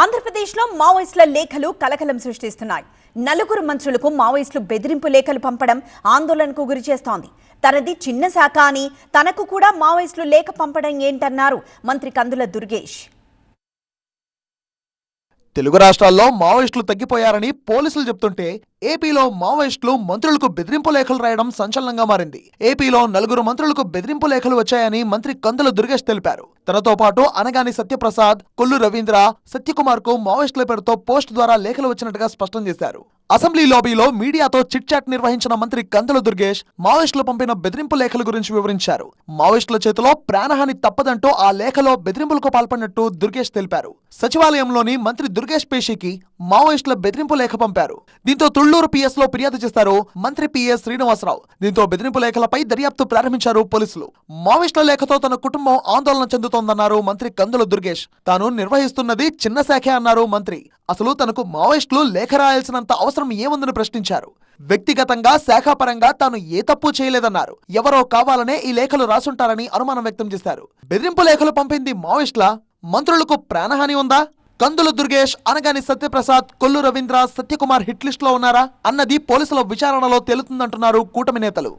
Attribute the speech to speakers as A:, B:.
A: ఆంధ్రప్రదేశ్లో మావోయిస్టుల లేఖలు కలకలం సృష్టిస్తున్నాయి. నలుగురు మంత్రులకు మావోయిస్టులు బెదిరింపు లేఖలు పంపడం ఆందోళనకు గురి చేస్తోంది. తనది చిన్న శాఖ అని తనకు కూడా మావోయిస్టులు లేఖ పంపడం ఏంటన్నారు మంత్రి కందుల దుర్గేష్.
B: తెలుగు రాష్ట్రాల్లో మావోయిస్టులు తగ్గిపోయారని పోలీసులు చెప్తుంటే ఏపీలో మావోయిస్టులు మంత్రులకు బెదిరింపు లేఖలు రాయడం సంచలనంగా మారింది. ఏపీలో నలుగురు మంత్రులకు బెదిరింపు లేఖలు వచ్చాయని మంత్రి కందుల దుర్గేష్ తెలిపారు. తనతో పాటు అనగాని సత్యప్రసాద్ కొల్లు రవీంద్ర సత్యకుమార్కు మావోయిస్టుల పేరుతో పోస్ట్ ద్వారా లేఖలు వచ్చినట్టుగా స్పష్టం చేశారు. అసెంబ్లీ లాబీలో మీడియాతో చిట్ చాట్ నిర్వహించిన మంత్రి కందుల దుర్గేష్ మావోయిస్టులు పంపిన బెదిరింపు లేఖల గురించి వివరించారు. మావోయిస్టుల చేతిలో ప్రాణహాని తప్పదంటూ ఆ లేఖలో బెదిరింపులకు పాల్పడినట్టు దుర్గేష్ తెలిపారు. సచివాలయంలోని మంత్రి దుర్గేష్ పేషికి మావోయిస్టుల బెదిరింపు లేఖ పంపారు. దీంతో తుళ్ళూరు పిఎస్లో ఫిర్యాదు చేశారు మంత్రి పిఎస్ శ్రీనివాసరావు. దీంతో బెదిరింపు లేఖలపై దర్యాప్తు ప్రారంభించారు పోలీసులు. మావోయిస్టుల లేఖతో తన కుటుంబం ఆందోళన చెందుతోందన్నారు మంత్రి కందుల దుర్గేష్. తాను నిర్వహిస్తున్నది చిన్న శాఖే అన్నారు మంత్రి. అసలు తనకు మావోయిస్టులు లేఖ రాయాల్సినంత అవసరం ఏముందని ప్రశ్నించారు. వ్యక్తిగతంగా శాఖాపరంగా తాను ఏ తప్పు చేయలేదన్నారు. ఎవరో కావాలనే ఈ లేఖలు రాసుంటారని అనుమానం వ్యక్తం చేశారు. బెదిరింపు లేఖలు పంపింది మావోయిస్టుల మంత్రులకు ప్రాణహాని ఉందా? కందుల దుర్గేష్ అనగాని సత్యప్రసాద్ కొల్లు రవీంద్ర సత్యకుమార్ హిట్ లిస్ట్లో ఉన్నారా? అన్నది పోలీసుల విచారణలో తేలుతుందంటున్నారు కూటమి నేతలు.